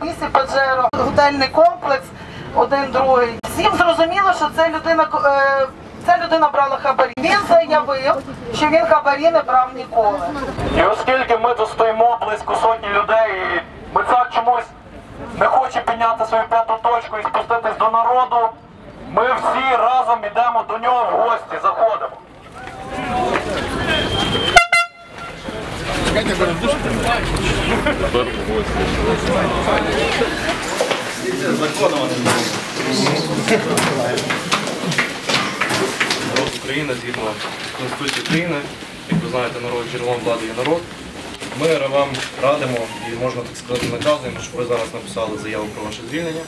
A6, на Mitsubishi Pajero, готельний комплекс, один другий. Всім зрозуміло, що це людина е, ця людина брала хабарі. Він заявив, що він хабарі не брав ніколи. І оскільки ми тут стоїмо близько сотні людей, і Мицак чомусь не хоче підняти свою п'яту точку і спуститись до народу, ми всі разом йдемо до нього в гості, заходимо. Народ України згідно Конституції України, як ви знаєте, народ джерелом влади є народ. Ми вам радимо і можна так сказати наказуємо, щоб ви зараз написали заяву про ваше звільнення,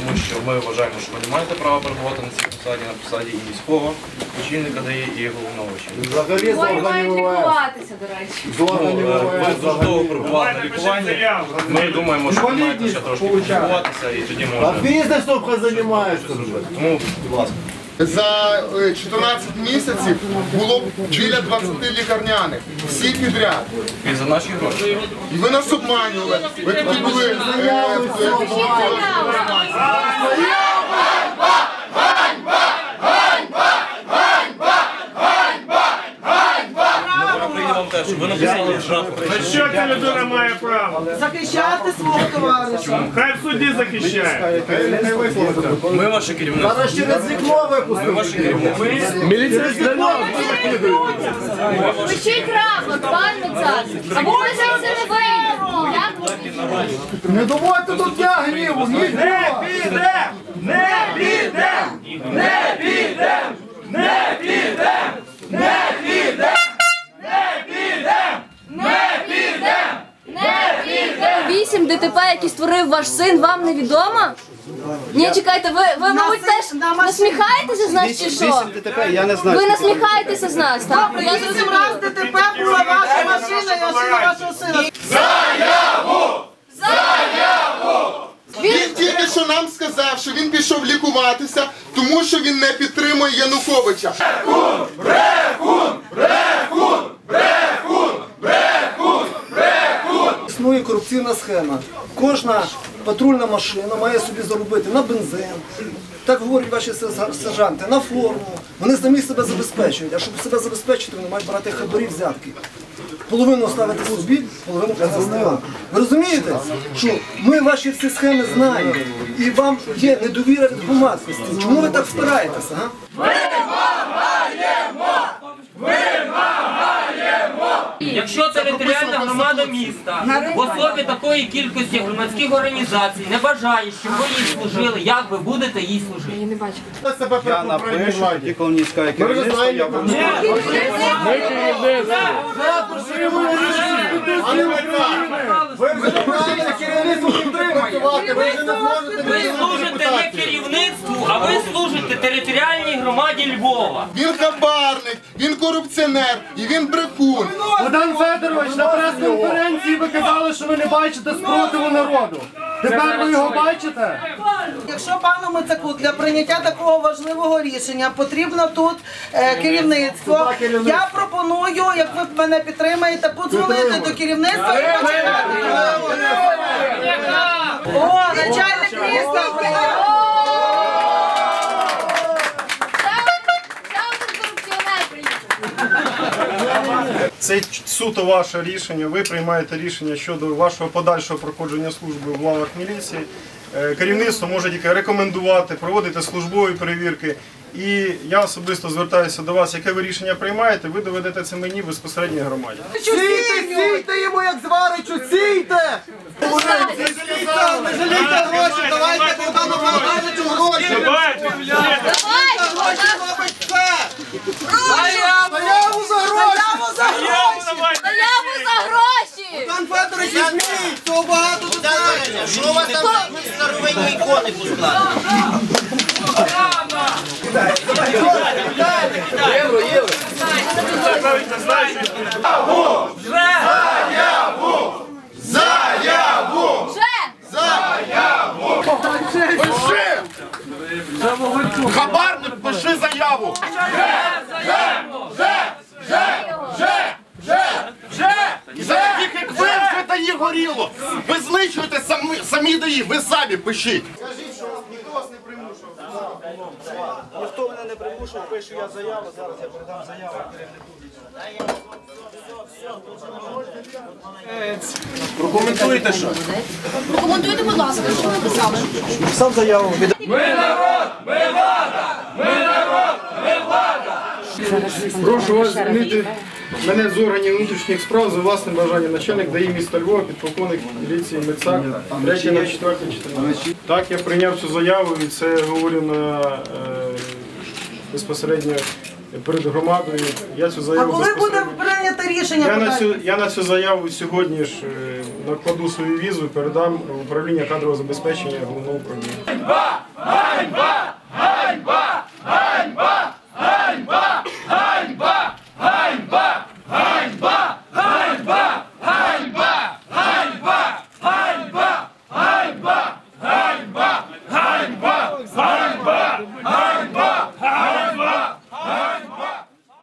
тому що ми вважаємо, що ви не маєте права перебувати на цій посаді, на посаді і військового очільника дає і головного очільника. Взагалі з Вони мають лікуватися, до речі. Ну, е, Ви дуже довго перебували на лікуванні. Ми думаємо, що ви маєте ще трошки лікуватися і тоді А бізнесом хай займається. Тому, будь ласка. За е, 14 місяців було біля 20 лікарняних. Всі підряд. І за наші гроші. І ви нас обманювали. Ви такі були. е, е, ви написали в штрафу. Що ця людина має право? Захищати свого товариша. Хай суді захищає. Ми ваше керівництво. Зараз через вікно Ми випустимо. ваше керівництво. Пишіть рапорт, пан. Або ми зараз не вийдемо. Не доводьте до дня гніву. Не підем! Не підем! Не підем! Не підем! Не підем! Не підем! Не піде. Вісім ДТП, які створив ваш син, вам невідомо? Ні, чекайте, ви, ви мабуть, теж насміхаєтеся з нас чи що? Я не знаю. Ви насміхаєтеся з нас, так? Я Вісім зрозуміла. раз ДТП була ваша машина і машина вашого сина. Він тільки що нам сказав, що він пішов лікуватися, тому що він не підтримує Януковича. Корупційна схема. Кожна патрульна машина має собі заробити на бензин. Так говорять ваші сержанти, на форму. Вони самі себе забезпечують. А щоб себе забезпечити, вони мають брати хабарі взятки. Половину ставити собі, половину вам. Ви розумієте, що ми ваші всі схеми знаємо, і вам є недовіра від громадськості. Чому ви так впираєтеся? Якщо територіальна громада міста в особі такої кількості громадських організацій не бажає, щоб ви їй служили, як ви будете їй служити? Я напишу, Коломійська Ми вже знаємо. Ви вже не керівництво підтримуєте. Ви вже не зможете Ви служите не керівництву, а ви служите територіальній громаді Львова. Він хабарник, він корупціонер і він брехун. Богдан Федорович, на прес-конференції ви казали, що ви не бачите спротиву народу. Тепер ви його бачите? Якщо пану Мицаку для прийняття такого важливого рішення потрібно тут е, керівництво, я пропоную, як ви мене підтримаєте, подзвонити до керівництва і почекати. О, начальник міста! Це суто ваше рішення. Ви приймаєте рішення щодо вашого подальшого проходження служби в лавах міліції. Е, Керівництво може тільки рекомендувати, проводити службові перевірки. І я особисто звертаюся до вас, яке ви рішення приймаєте, ви доведете це мені безпосередньо громаді. Сійте, сійте йому, як зваричу, сійте! Не жалійте гроші, давайте Богдану Федоровичу гроші! Давай, Заяву за гроші! заяву за гроші! Богдан Федорович, візьміть, цього багато! Що у вас там старовинні ікони пускали? Хабарник, пиши заяву! Вже! ДАІ, ви самі пишіть. Скажіть, що ніхто вас не примушував. Ніхто мене не примушував, пишу я заяву, зараз я передам заяву. Прокоментуйте що. Прокоментуйте, будь ласка, що ви написали. Писав заяву. від- Прошу вас звільнити мене з органів внутрішніх справ за власним бажанням. Начальник ДАІ міста Львова, підполковник міліції Мицак, 3 на 4 14. Так, я прийняв цю заяву і це говорю на е, безпосередньо перед громадою. Я цю А заяву коли буде безпосередньо. прийнято рішення? Я на, цю, я на цю заяву сьогодні ж е, накладу свою візу і передам в управління кадрового забезпечення головного управління. Ганьба!